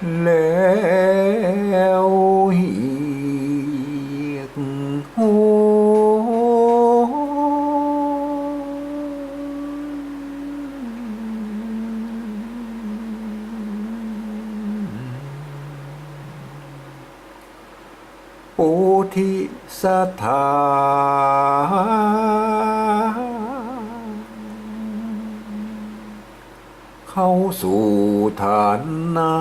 แล้วเหียกโหโอทิสถา เข้าสู่ฐานนา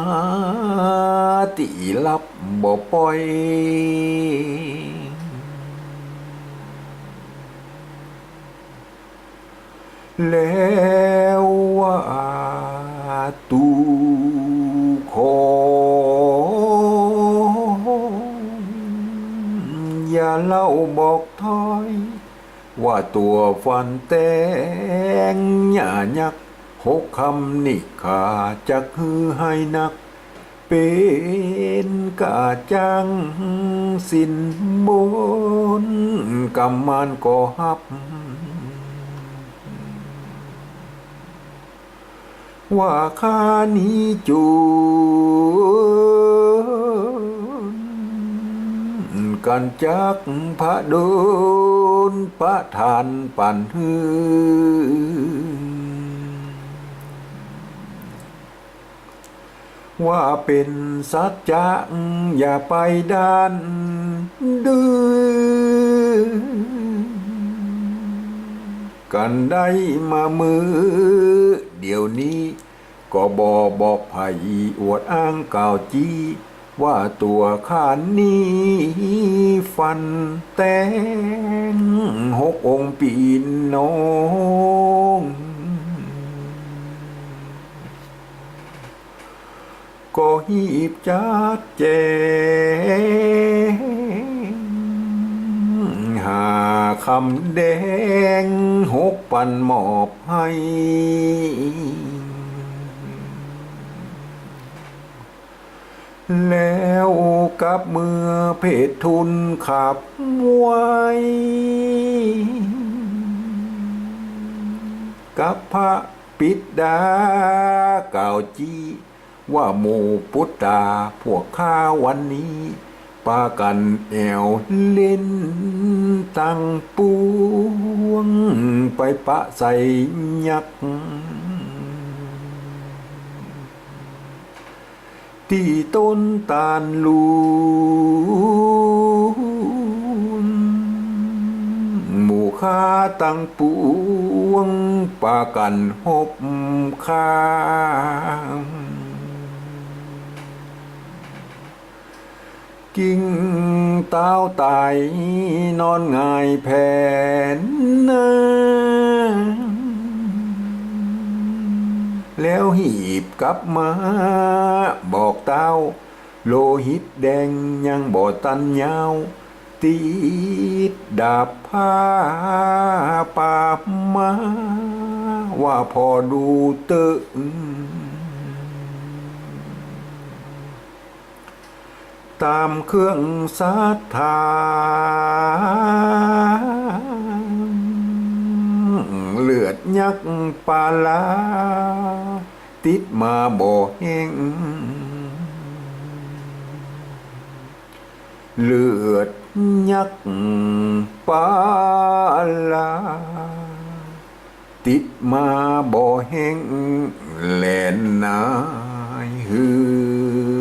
ติลับบ่ปล่อยแล้วว่าตูขออย่าเล่าบอกถอย ว่าตัวฟันแตงหย่ายัก หกคำนี่ขาจะคือให้นัก เป็นกาจังสินบนกำมันก็ฮับ ว่าข้านี้จูกันจักพระโดนพระทานปันฮือ ว่าเป็นสัจจะอย่าไปด้านดื้อกันได้มามือ เดี๋ยวนี้ ก็บอบอกไผ่อวดอ้างกล่าวจี้ว่าตัวข้านี้ฟันแตงหกองปีน้อง ก็หีบจัดแจงหาคำแดงหกปันหมอบให้แล้วกับเมื่อเพศทุนขับไว้กับพระปิดดาเก่าจี ว่าหมู่พุทธาพวกข้าวันนี้ ปากันแอวเล่นตั้งปวง ไปปะใส่ยักษ์ที่ต้นตาลลูนหมู่ข้าตั้งปวงปากันหบข้าง กิ่งเต้าตนอนหงายแผ่นนาแล้วหีบกลับมา บอกเต้า โลหิตแดงยังบ่ตันยาวติดดาบผ้าปาบมา ว่าพอดูตึง ตามเครื่องสัทธาเลือดยักษ์ปาลา ติดมาบ่แห้งเลือดยักษ์ปาลา ติดมาบ่แห้งแลนนายฮือ